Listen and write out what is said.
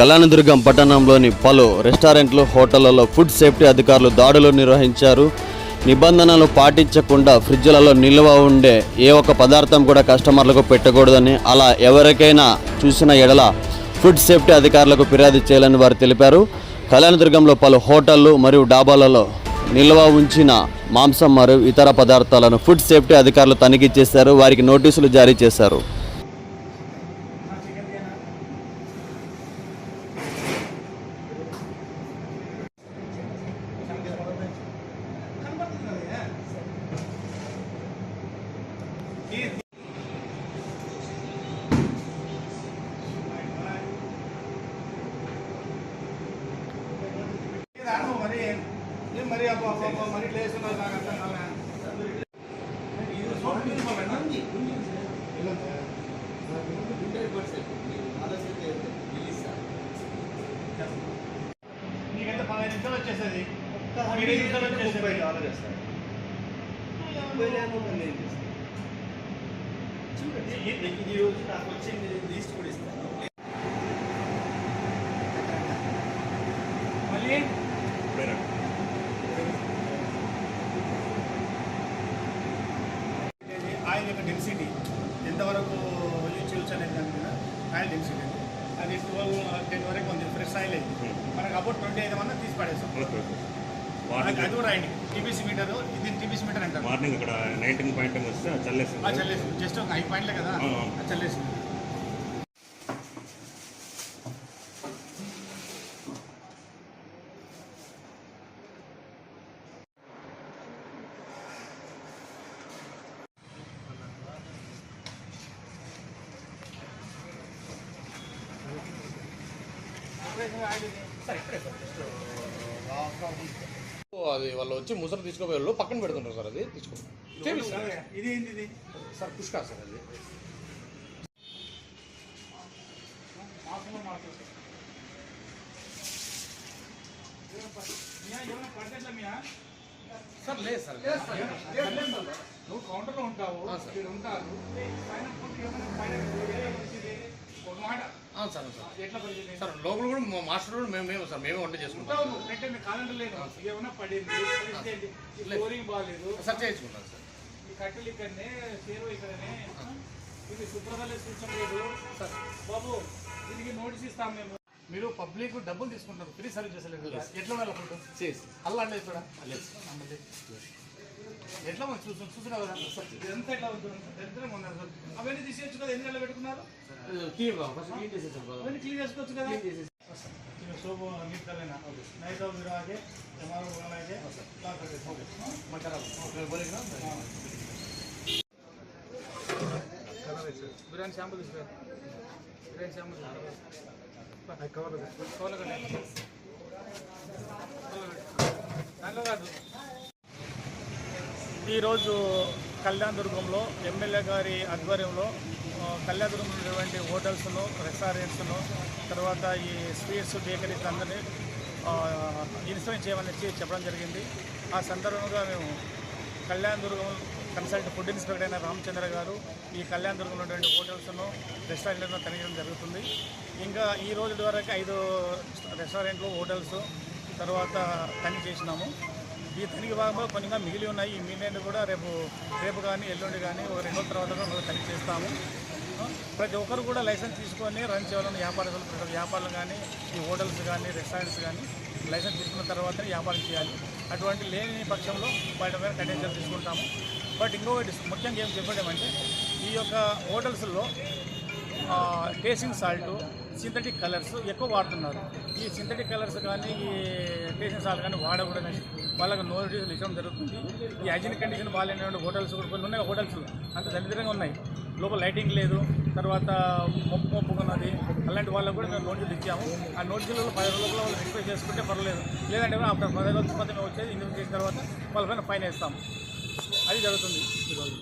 కళ్యాణదుర్గం పట్టణంలోని పలు రెస్టారెంట్లు హోటళ్ళలో ఫుడ్ సేఫ్టీ అధికారులు దాడులు నిర్వహించారు. నిబంధనలు పాటించకుండా ఫ్రిడ్జ్లలో నిల్వ ఉండే ఏ ఒక్క పదార్థం కూడా కస్టమర్లకు పెట్టకూడదని అలా ఎవరికైనా చూసిన ఎడల ఫుడ్ సేఫ్టీ అధికారులకు ఫిర్యాదు చేయాలని వారు తెలిపారు. కళ్యాణదుర్గంలో పలు హోటళ్ళు మరియు డాబాలలో నిల్వ ఉంచిన మాంసం మరియు ఇతర పదార్థాలను ఫుడ్ సేఫ్టీ అధికారులు తనిఖీ చేశారు. వారికి నోటీసులు జారీ చేశారు. అబ్బో మరి లేస్తున్నారు నాకు. ఇది? ఇలా. నీకైతే పదహైదు నిమిషాలు వచ్చేస్తుంది ఇరవై నిమిషాలు వచ్చేస్తుంది ఈ రోజు నాకు వచ్చింది లీస్ట్ కూడా ఇస్తాను. ఆయిల్ డెన్సిటీ అది ట్వెల్వ్ టెన్ వరకు ఉంది ఫ్రెష్ ఆయిల్ అయింది. మనకు అబౌట్ ట్వంటీ ఐదు మంది తీసి అది కూడా రాయండి. టీబీసీ మీటర్ ఇది టీబీసీ మీటర్ అంటారు. మార్నింగ్ ఇక్కడ నైన్టీన్ పాయింట్ వస్తే ఆ చల్లేస్తుంది. చల్లేసి జస్ట్ ఒక ఐదు పాయింట్లే కదా. అవును. అది వాళ్ళు వచ్చి ముసరు తీసుకోపోయారు పక్కన పెడుతుంటారు సార్ అది తీసుకో చేపిస్తాను ఇది ఏంటి ఇది? సార్ పుష్కా సార్ అది. మాసంలో సార్. లేదు సార్. నువ్వు కౌంటర్లో ఉంటావు. ఉంటారు. ఒక మాట సార్ సార్ ఎట్లా పరిస్థితి సార్ లోపల కూడా మా మాస్టర్ కూడా మేము మేము సార్ మేమే వంట చేసుకుంటాం. ఉంటావు అంటే మీ కాలంలో లేదు ఏమైనా పడింది బాగాలేదు సార్ చేయించుకుంటాం సార్. ఈ కట్టెలు ఇక్కడనే సేరు ఇక్కడనే. ఇది శుభ్రతలే సూచన లేదు సార్. బాబు దీనికి నోటీస్ ఇస్తాం మేము. మీరు పబ్లిక్ డబ్బులు తీసుకుంటారు ఫ్రీ సర్వీస్ చేసలేదు ఎట్లా ఉండాలి చేసి అల్లా ఇక్కడ ఎట్లా మనం చూసాం చూసినా కదా? ఎంత ఎట్లా దరిద్రంగా అవన్నీ తీసేయచ్చు కదా? ఎన్ని నెలలు పెట్టుకున్నారు? అవన్నీ క్లీన్ చేసుకోవచ్చు కదా? సోపు నైట్ బిర్యానీ బిర్యానీ కాదు. ఈరోజు కళ్యాణదుర్గంలో ఎమ్మెల్యే గారి ఆధ్వర్యంలో ఆ, కళ్యాణదుర్గంలో ఉన్నటువంటి హోటల్స్ను రెస్టారెంట్స్ను తర్వాత ఈ స్వీట్స్ బేకరీస్ అందరినీ ఇన్సూరెన్స్ చేయమని చెప్పడం జరిగింది. ఆ సందర్భంగా మేము కళ్యాణదుర్గం కన్సల్ట్ ఫుడ్ ఇన్స్పెక్టర్ అయిన రామచంద్ర గారు ఈ కళ్యాణదుర్గంలో ఉన్నటువంటి హోటల్స్ను రెస్టారెంట్లను తనిఖీ జరుగుతుంది. ఇంకా ఈ రోజు వరకు ఐదు రెస్టారెంట్లు హోటల్స్ తర్వాత తనిఖీ చేసినాము. ఈ తనిఖీ భాగంలో కొన్ని మిగిలి ఉన్నాయి. ఈ మిగిలిన కూడా రేపు రేపు కానీ ఎల్లుండి కానీ ఒక రెండు తర్వాత కూడా తనిఖీ చేస్తాము. ప్రతి ఒక్కరు కూడా లైసెన్స్ తీసుకొని రన్ చేయాలని వ్యాపారస్తులు ప్రతి వ్యాపారాలు కానీ ఈ హోటల్స్ కానీ రెస్టారెంట్స్ కానీ లైసెన్స్ తీసుకున్న తర్వాతనే వ్యాపారం చేయాలి. అటువంటి లేని పక్షంలో వాటి మీద కంటెన్షన్ తీసుకుంటాము. బట్ ఇంకొకటి ముఖ్యంగా ఏం చెప్పడమంటే ఈ యొక్క హోటల్స్లో టేస్టింగ్ సాల్ట్ సింథటిక్ కలర్స్ ఎక్కువ వాడుతున్నారు. ఈ సింథటిక్ కలర్స్ కానీ ఈ టేస్టింగ్ సాల్ట్ కానీ వాడకూడదని వాళ్ళకి నోటీసులు ఇవ్వడం జరుగుతుంది. ఈ హైజీనిక్ కండిషన్ బాగాలేనటువంటి హోటల్స్ కూడా కొన్ని ఉన్నాయి. హోటల్స్ అంత దరిద్రంగా ఉన్నాయి. లోపల లైటింగ్ లేదు. తర్వాత మొప్పు మొప్పుకున్నది అలాంటి వాళ్ళకు కూడా మేము నోటీసులు ఇచ్చాము. ఆ నోటీసులలో పది రోజుల లోపల వాళ్ళు రిక్వెస్ట్ చేసుకుంటే పర్వాలేదు. లేదంటే అప్పుడు పది రోజుల తర్వాత మేము వచ్చేది ఇన్వెస్ట్ చేసిన తర్వాత వాళ్ళ పైన ఫైన్ వేస్తాము. అది జరుగుతుంది. ఈరోజు